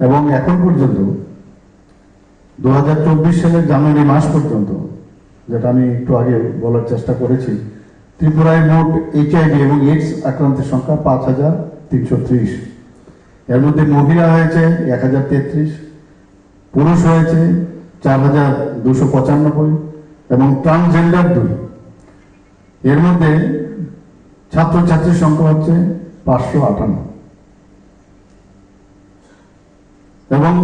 এবং এখন পর্যন্ত দু হাজার চব্বিশ সালের জানুয়ারি মাস পর্যন্ত, যেটা আমি একটু আগে বলার চেষ্টা করেছি, ত্রিপুরায় মোট এইচআইভি এবং এইডস আক্রান্তের সংখ্যা পাঁচ হাজার তিনশো ত্রিশ। এর মধ্যে মহিলা হয়েছে এক হাজার তেত্রিশ, পুরুষ হয়েছে চার হাজার দুশো পঁচানব্বই এবং ট্রান্সজেন্ডার দুই। এর মধ্যে ছাত্রছাত্রীর সংখ্যা হচ্ছে পাঁচশো আটান্ন। এবং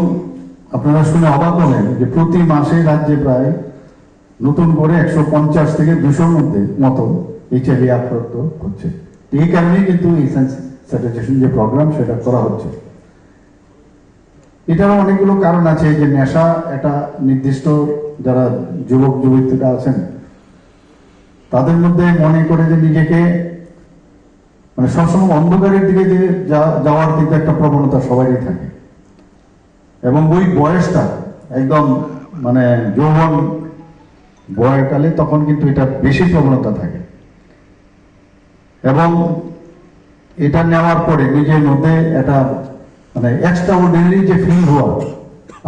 আপনারা শুনে অবাক হলেন যে প্রতি মাসে রাজ্যে প্রায় নতুন করে একশো পঞ্চাশ থেকে দুশোর মধ্যে মতো এইচআইভি আক্রান্ত হচ্ছে। এই কারণেই কিন্তু যে প্রোগ্রাম সেটা করা হচ্ছে। এটারও অনেকগুলো কারণ আছে যে নেশা একটা নির্দিষ্ট যারা যুবক, যুবতীরা আছেন, তাদের মধ্যে মনে করে যে নিজেকে মানে সবসময় অন্ধকারের দিকে যে যাওয়ার কিন্তু একটা প্রবণতা সবারই থাকে। এবং ওই বয়সটা একদম মানে যৌবন বয়কালে তখন কিন্তু এটা বেশি প্রবণতা থাকে। এবং এটা নেওয়ার পরে নিজের মধ্যে একটা মানে এক্সট্রা অর্ডিনারি যে ফিল হওয়া,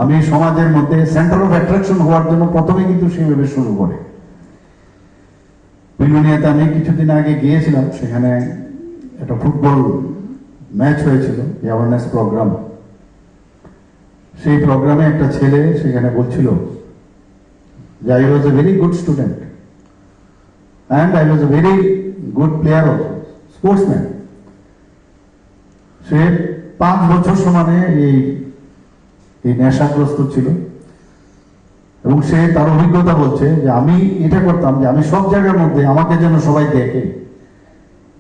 আমি সমাজের মধ্যে সেন্টার অফ অ্যাট্রাকশন হওয়ার জন্য প্রথমে কিন্তু সেইভাবে শুরু করে। বিলুনিয়াতে আমি কিছুদিন আগে গিয়েছিলাম, সেখানে একটা ফুটবল ম্যাচ হয়েছিল অ্যাওয়ারনেস প্রোগ্রাম সেই প্রোগ্রামে একটা ছেলে সেখানে বলছিল যে I was a very good student and I was a very good player also sportsman সে পাঁচ বছর সমানে এই এই নেশাগ্রস্ত ছিল এবং সে তার অভিজ্ঞতা বলছে যে আমি এটা করতাম যে আমি সব জায়গার মধ্যে আমাকে যেন সবাই দেখে।